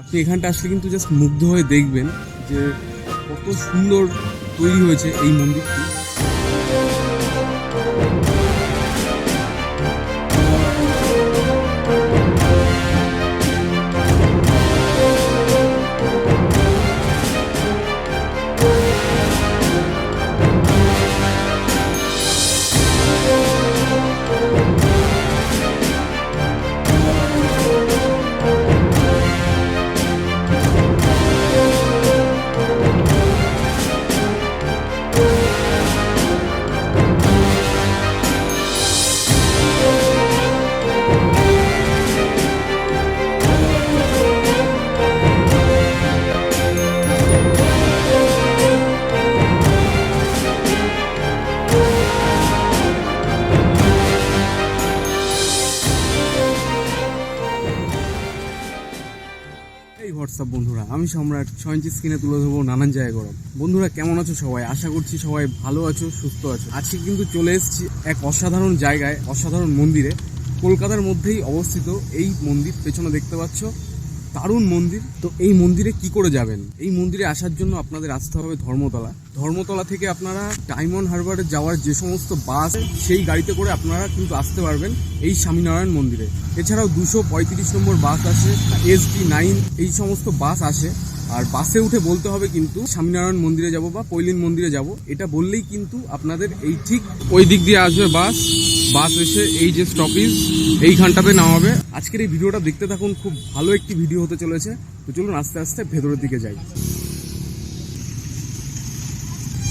আপনি এখানটা আসলে কিন্তু জাস্ট মুগ্ধ হয়ে দেখবেন যে কত সুন্দর তৈরি হয়েছে এই মন্দিরটি। হোয়াটসঅ্যাপ বন্ধুরা? আমি সম্রাট, ছয় ইঞ্চি স্ক্রিনে তুলে ধরবো, নানান জায়গা গরম। বন্ধুরা, কেমন আছো সবাই? আশা করছি সবাই ভালো আছো, সুস্থ আছো। আজকে কিন্তু চলে এসেছি এক অসাধারণ জায়গায়, অসাধারণ মন্দিরে। কলকাতার মধ্যেই অবস্থিত এই মন্দির, পেছনে দেখতে পাচ্ছ। দারুণ মন্দির। তো এই মন্দিরে কি করে যাবেন? এই মন্দিরে আসার জন্য আপনাদের আসতে হবে ধর্মতলা। ধর্মতলা থেকে আপনারা ডায়মন্ড হারবারে যাওয়ার যে সমস্ত বাস, সেই গাড়িতে করে আপনারা কিন্তু আসতে পারবেন এই স্বামীনারায়ণ মন্দিরে। এছাড়াও দুশো পঁয়ত্রিশ নম্বর বাস আসে, এস নাইন, এই সমস্ত বাস আসে। আর বাসে উঠে বলতে হবে কিন্তু স্বামীনারায়ণ মন্দিরে যাব বা কৈলিন মন্দিরে যাব, এটা বললেই কিন্তু আপনাদের এই ঠিক ওই দিক দিয়ে আসবে বাস। বাস এসে এই যে স্টপেজ এইখানটাতে নামাবে। আজকের এই ভিডিওটা দেখতে থাকুন, খুব ভালো একটি ভিডিও হতে চলেছে। তো চলুন আস্তে আস্তে ভেতরের দিকে যাই।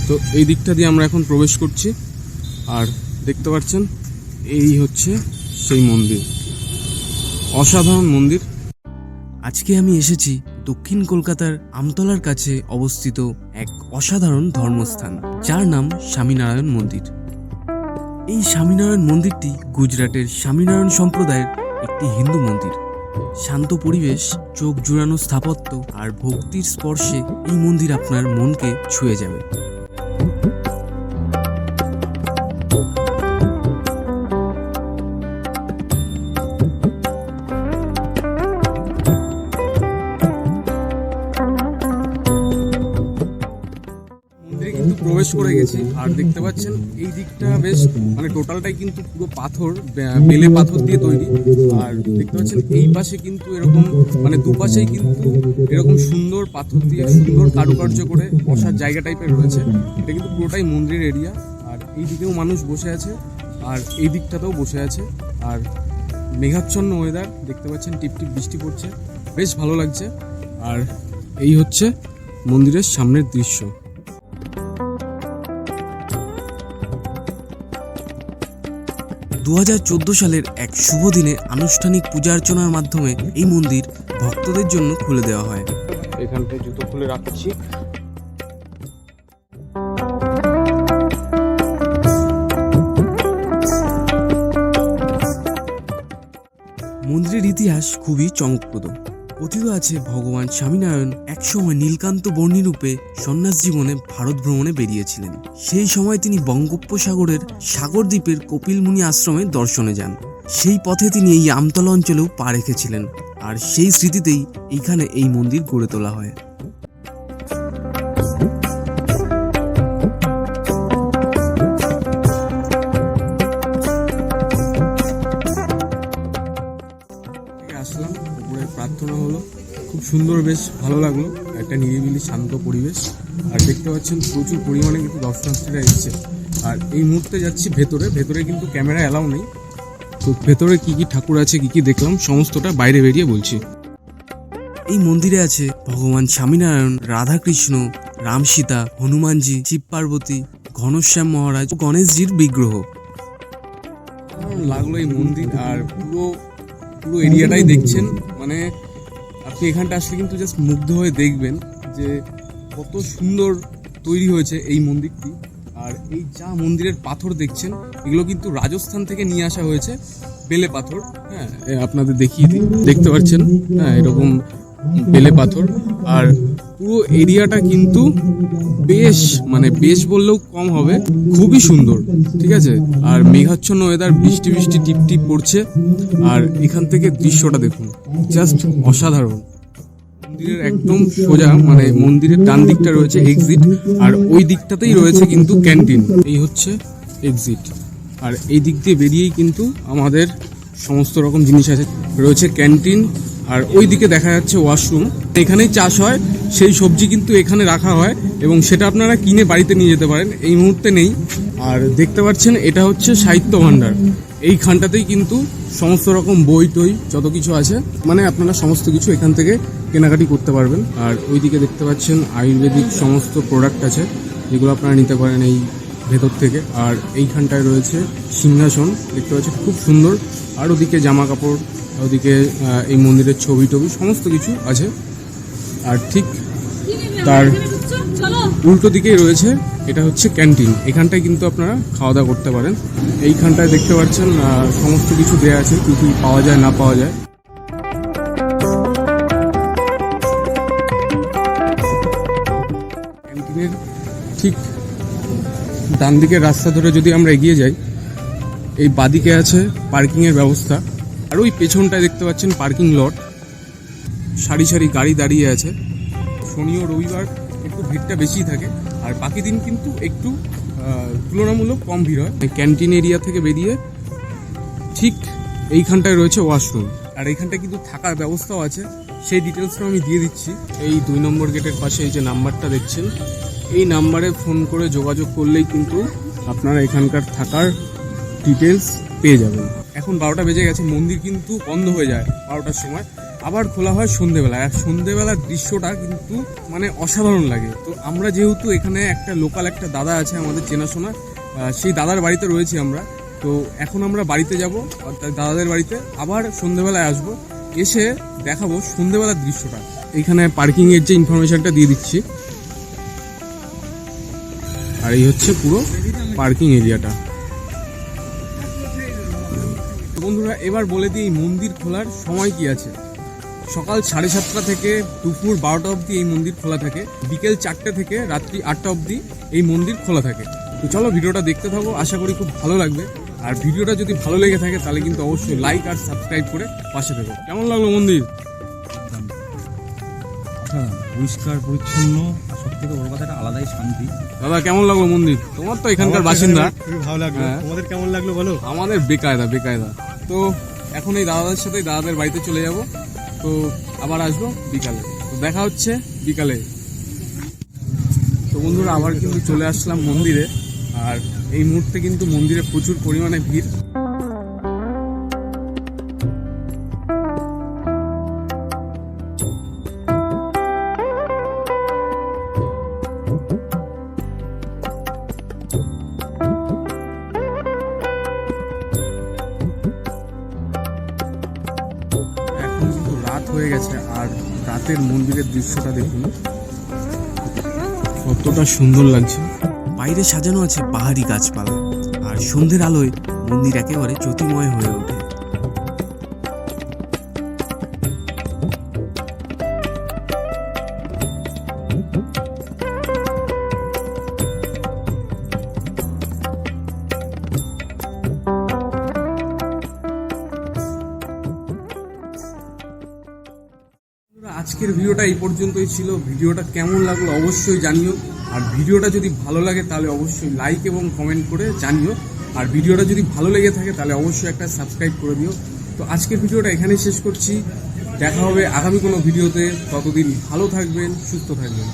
তো এই দিকটা দিয়ে আমরা এখন প্রবেশ করছি। আর দেখতে পাচ্ছেন, এই হচ্ছে সেই মন্দির। অসাধারণ মন্দির। আজকে আমি এসেছি দক্ষিণ কলকাতার আমতলার কাছে অবস্থিত এক অসাধারণ ধর্মস্থান, যার নাম স্বামীনারায়ণ মন্দির। এই স্বামীনারায়ণ মন্দিরটি গুজরাটের স্বামীনারায়ণ সম্প্রদায়ের একটি হিন্দু মন্দির। শান্ত পরিবেশ, চোখ জুড়ানো স্থাপত্য আর ভক্তির স্পর্শে এই মন্দির আপনার মনকে ছুঁয়ে যাবে। মন্দিরে কিন্তু প্রবেশ করে গেছি। আর দেখতে পাচ্ছেন, এই দিকটা বেশ মানে টোটালটাই কিন্তু পুরো পাথর বেলে পাথর দিয়ে তৈরি। আর দেখতে পাচ্ছেন, এই পাশে কিন্তু এরকম মানে দুপাশেই কিন্তু এরকম সুন্দর পাথর দিয়ে, সুন্দর কারুকার্য করে বসার জায়গা টাইপের রয়েছে। এটা কিন্তু পুরোটাই মন্দিরের এরিয়া আর এই দিকেও মানুষ বসে আছে, আর এই দিকটাতেও বসে আছে। আর মেঘাচ্ছন্ন ওয়েদার দেখতে পাচ্ছেন টিপটিপ বৃষ্টি পড়ছে। বেশ ভালো লাগছে। আর এই হচ্ছে মন্দিরের সামনের দৃশ্য। দু হাজার চোদ্দ সালের এক শুভ দিনে আনুষ্ঠানিক পূজা অর্চনার মাধ্যমে এই মন্দির ভক্তদের জন্য খুলে দেওয়া হয়। এখানটায় জুতো খুলে রাখছি। মন্দিরের ইতিহাস খুবই চমকপ্রদ। কথিত আছে ভগবান স্বামীনারায়ণ একসময় নীলকান্ত বর্ণী রূপে সন্ন্যাস জীবনে ভারত ভ্রমণে বেরিয়েছিলেন। সেই সময় তিনি বঙ্গোপসাগরের সাগর দ্বীপের কপিলমুনি আশ্রমে দর্শনে যান। সেই পথে তিনি এই আমতলা অঞ্চলেও পা রেখেছিলেন। আর সেই স্মৃতিতেই এইখানে এই মন্দির গড়ে তোলা হয়। খুব সুন্দর বেশ ভালো লাগল। একটা নিরিবিলি শান্ত পরিবেশ। আর দেখতে পাচ্ছেন প্রচুর পরিমাণে কিন্তু দর্শনার্থীরা এসছে। আর এই মুহূর্তে যাচ্ছি ভেতরে। ভেতরে কিন্তু ক্যামেরা অ্যালাউ নেই। তো ভেতরে কি কি ঠাকুর আছে কি কি দেখলাম সমস্তটা বাইরে বেরিয়ে বলছি। এই মন্দিরে আছে ভগবান স্বামীনারায়ণ রাধাকৃষ্ণ রাম সীতা হনুমানজি শিব পার্বতী ঘনশ্যাম মহারাজ ও গণেশজির বিগ্রহ। লাগল এই মন্দির? আর পুরো পুরো এরিয়াটাই দেখছেন। মানে আপনি এখানটা আসলে কিন্তু জাস্ট মুগ্ধ হয়ে দেখবেন যে কত সুন্দর তৈরি হয়েছে এই মন্দিরটি। আর এই যা মন্দিরের পাথর দেখছেন, এগুলো কিন্তু রাজস্থান থেকে নিয়ে আসা হয়েছে বেলে পাথর। হ্যাঁ আপনাদের দেখিয়ে দিই। দেখতে পাচ্ছেন হ্যাঁ এরকম বেলে পাথর। আর পুরো এরিয়াটা কিন্তু বেশ মানে বেশ বললেও কম হবে। খুবই সুন্দর, ঠিক আছে? আর মেঘাচ্ছন্ন ওয়েদার বৃষ্টি বৃষ্টি, টিপ টিপ পড়ছে। আর এখান থেকে দৃশ্যটা দেখুন জাস্ট অসাধারণ। মন্দিরের একদম সোজা মানে মন্দিরের ডান দিকটা রয়েছে এক্সিট আর ওই দিকটাতেই রয়েছে কিন্তু ক্যান্টিন এই হচ্ছে এক্সিট আর এই দিক দিয়ে বেরিয়েই কিন্তু আমাদের সমস্ত রকম জিনিস আছে, রয়েছে ক্যান্টিন আর ওই দিকে দেখা যাচ্ছে ওয়াশরুম এখানেই চাষ হয় সেই সবজি কিন্তু এখানে রাখা হয় এবং সেটা আপনারা কিনে বাড়িতে নিয়ে যেতে পারেন। এই মুহূর্তে নেই। আর দেখতে পাচ্ছেন, এটা হচ্ছে সাহিত্য ভাণ্ডার। এইখানটাতেই কিন্তু সমস্ত রকম বই টই, যত কিছু আছে মানে আপনারা সমস্ত কিছু এখান থেকে কেনাকাটি করতে পারবেন। আর ওইদিকে দেখতে পাচ্ছেন, আয়ুর্বেদিক সমস্ত প্রোডাক্ট আছে, যেগুলো আপনারা নিতে পারেন এই ভেতর থেকে। আর এইখানটায় রয়েছে সিংহাসন, দেখতে পাচ্ছেন, খুব সুন্দর। আর ওদিকে জামা কাপড়, ওদিকে এই মন্দিরের ছবি টবি সমস্ত কিছু আছে। আর ঠিক তার উল্টো দিকেই রয়েছে, এটা হচ্ছে ক্যান্টিন। এখানটায় কিন্তু আপনারা খাওয়া দাওয়া করতে পারেন। এইখানটায় দেখতে পাচ্ছেন সমস্ত কিছু দেয়া আছে, কি কি পাওয়া যায়, না পাওয়া যায়। ক্যান্টিনের ঠিক ডান দিকের রাস্তা ধরে যদি আমরা এগিয়ে যাই, এই বাদিকে আছে পার্কিংয়ের ব্যবস্থা। আর ওই পেছনটায় দেখতে পাচ্ছেন পার্কিং লট। সারি সারি গাড়ি দাঁড়িয়ে আছে। শনি ও রবিবার একটু ভিড়টা বেশি থাকে। আর বাকি দিন কিন্তু একটু তুলনামূলক কম ভিড় হয়। ক্যান্টিন এরিয়া থেকে বেরিয়ে ঠিক এইখানটায় রয়েছে ওয়াশরুম। আর এইখানটায় কিন্তু থাকার ব্যবস্থাও আছে। সেই ডিটেলসটা আমি দিয়ে দিচ্ছি। এই দুই নম্বর গেটের পাশে এই যে নাম্বারটা দেখছেন, এই নাম্বারে ফোন করে যোগাযোগ করলেই কিন্তু আপনারা এখানকার থাকার ডিটেলস পেয়ে যাবেন। এখন বারোটা বেজে গেছে, মন্দির কিন্তু বন্ধ হয়ে যায় বারোটার সময়। আবার খোলা হয় সন্ধেবেলায় আর সন্ধেবেলার দৃশ্যটা কিন্তু মানে অসাধারণ লাগে। তো আমরা যেহেতু এখানে একটা লোকাল একটা দাদা আছে আমাদের চেনাশোনা সেই দাদার বাড়িতে রয়েছি আমরা। তো এখন আমরা বাড়িতে যাব, অর্থাৎ দাদাদের বাড়িতে আবার সন্ধেবেলায় আসব। এসে দেখাবো সন্ধেবেলার দৃশ্যটা। এখানে পার্কিং এর যে ইনফরমেশনটা দিয়ে দিচ্ছি। আর এই হচ্ছে পুরো পার্কিং এরিয়াটা। বন্ধুরা, এবার বলে দিই মন্দির খোলার সময় কি আছে। সকাল সাড়ে সাতটা থেকে দুপুর বারোটা অবধি এই মন্দির খোলা থাকে। বিকেল চারটে থেকে রাত্রি আটটা অবধি এই মন্দির খোলা থাকে। তো চলো ভিডিওটা দেখতে থাকো আশা করি খুব ভালো লাগবে। আর ভিডিওটা যদি ভালো লেগে থাকে তাহলে কিন্তু অবশ্যই লাইক আর সাবস্ক্রাইব করে পাশে থেকো। কেমন লাগল মন্দির? হ্যাঁ পরিষ্কার পরিচ্ছন্ন আর সব থেকে বড় কথা একটা আলাদাই শান্তি। দাদা কেমন লাগল মন্দির? তোমার তো এখানকার বাসিন্দা। খুবই ভালো লাগল। হ্যাঁ। তোমাদের কেমন লাগল বলো? আমাদের বেকায়দা বেকায়দা। তো এখন এই দাদাদের সাথে দাদাদের বাড়িতে চলে যাব। তো আবার আসব বিকালে। তো দেখা হচ্ছে বিকালে। তো বন্ধুরা, আবার কিন্তু চলে আসলাম মন্দিরে। আর এই মুহূর্তে কিন্তু মন্দিরে প্রচুর পরিমাণে ভিড়। রাতের মন্দিরের দৃশ্যটা দেখুন। কতটা সুন্দর লাগছে। বাইরে সাজানো আছে পাহাড়ি গাছপালা, আর সন্ধ্যের আলোয় মন্দির একেবারে জ্যোতিময় হয়ে ওঠে। আজকের ভিডিওটা এই পর্যন্তই ছিল। ভিডিওটা কেমন লাগল অবশ্যই জানিও। আর ভিডিওটা যদি ভালো লাগে তাহলে অবশ্যই লাইক এবং কমেন্ট করে জানিও। আর ভিডিওটা যদি ভালো লেগে থাকে তাহলে অবশ্যই একটা সাবস্ক্রাইব করে দিও। তো আজকের ভিডিওটা এখানেই শেষ করছি। দেখা হবে আগামী কোনো ভিডিওতে। ততদিন ভালো থাকবেন, সুস্থ থাকবেন।